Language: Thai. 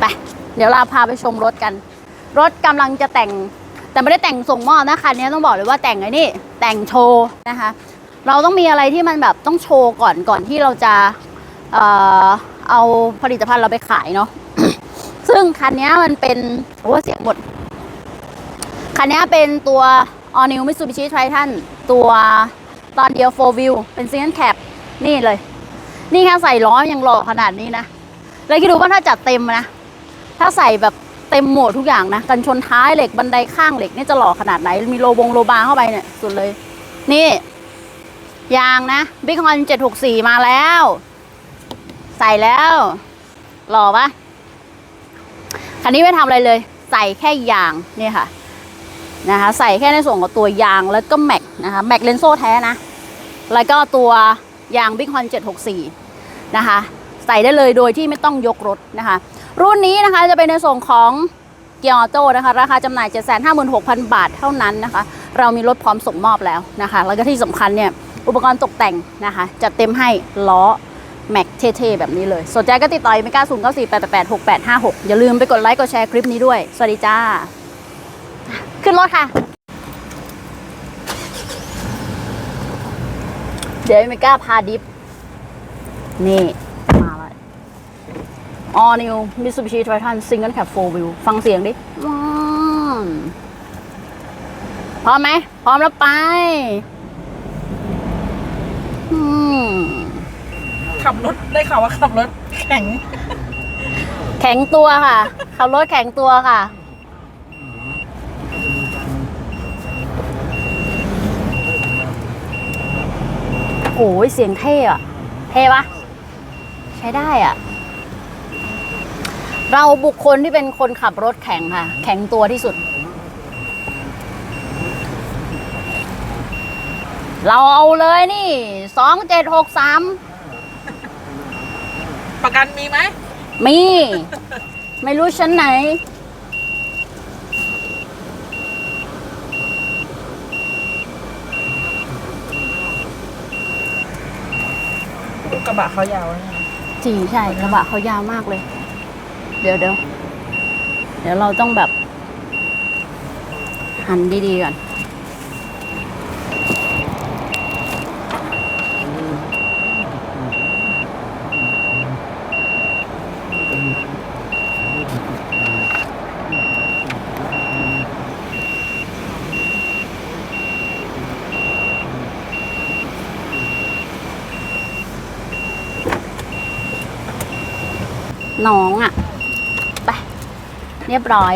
ไป เดี๋ยวเราพาไปชมรถกัน รถกำลังจะแต่ง แต่ไม่ได้แต่งส่งมอบนะคันนี้ต้องบอกเลยว่าแต่งไอ้นี่ แต่งโชว์นะคะ เราต้องมีอะไรที่มันแบบต้องโชว์ก่อนก่อนที่เราจะเอ่อเอาผลิตภัณฑ์เราไปขายเนาะ ซึ่งคันนี้มันเป็นโอ้เสียงหมด คันนี้เป็นตัว All New Mitsubishi Triton ตัวตอนเดียว4 Wheel เป็น Single Cab นี่เลย นี่แค่ใส่ล้อยังหล่อขนาดนี้นะ แล้วคิดดูว่าถ้าจัดเต็มนะ ถ้าใส่แบบเต็มหมดทุกอย่างนะ กันชนท้ายเหล็กบันไดข้างเหล็กนี่จะหล่อขนาดไหน มีโลบงโลบาเข้าไปเนี่ยสุดเลย นี่ ยางนะ Big Horn 764มาแล้ว ใส่แล้ว หล่อปะคันนี้ไม่ทำอะไรเลย ใส่แค่ยางนี่ค่ะนะคะใส่แค่ในส่วนของตัวยางแล้วก็แม็กนะคะแม็กเลนโซ่แท้นะ แล้วก็ตัวยาง Big Horn 764นะคะ ส่ได้เลยโดยที่ไม่ต้องยกรถนะคะ รุ่นนี้นะคะจะเป็นในส่วนของเกียร์ออโต้นะคะ ราคาจำหน่าย 756,000 บาทเท่านั้นนะคะ เรามีรถพร้อมส่งมอบแล้วนะคะ แล้วก็ที่สำคัญเนี่ยอุปกรณ์ตกแต่งนะคะจัดเต็มให้ล้อแม็กเท่ๆแบบนี้เลยสนใจก็ติดต่อไม่กล้าศูนย์เก้าสี่แปดแปดหกแปดห้าหกอย่าลืมไปกดไลค์กดแชร์คลิปนี้ด้วย สวัสดีจ้า ขึ้นรถค่ะ เดี๋ยวไม่กล้าพาดิฟนี่ All New Mitsubishi Triton Single Cab 4 Wheel ฟังเสียงดิว้าวพร้อมไหม พร้อมแล้วไป อืม ขับรถได้ข่าวว่าขับรถแข็ง แข็งตัวค่ะ ขับรถแข็งตัวค่ะ โอ้ยเสียงเท่อะเท่ปะใช้ได้อะ เราบุคคลที่เป็นคนขับรถแข็งค่ะ แข็งตัวที่สุด เราเอาเลยนี่สองเจ็ดหกสามประกันมีไหม มี ไม่รู้ชั้นไหน กระบะเขายาวนะ จริงใช่กระบะเขายาวมากเลย เดี๋ยวเดี๋ยวเดี๋ยวเราต้องแบบ หันดีๆก่อนน้องอะ่ะ เรียบร้อย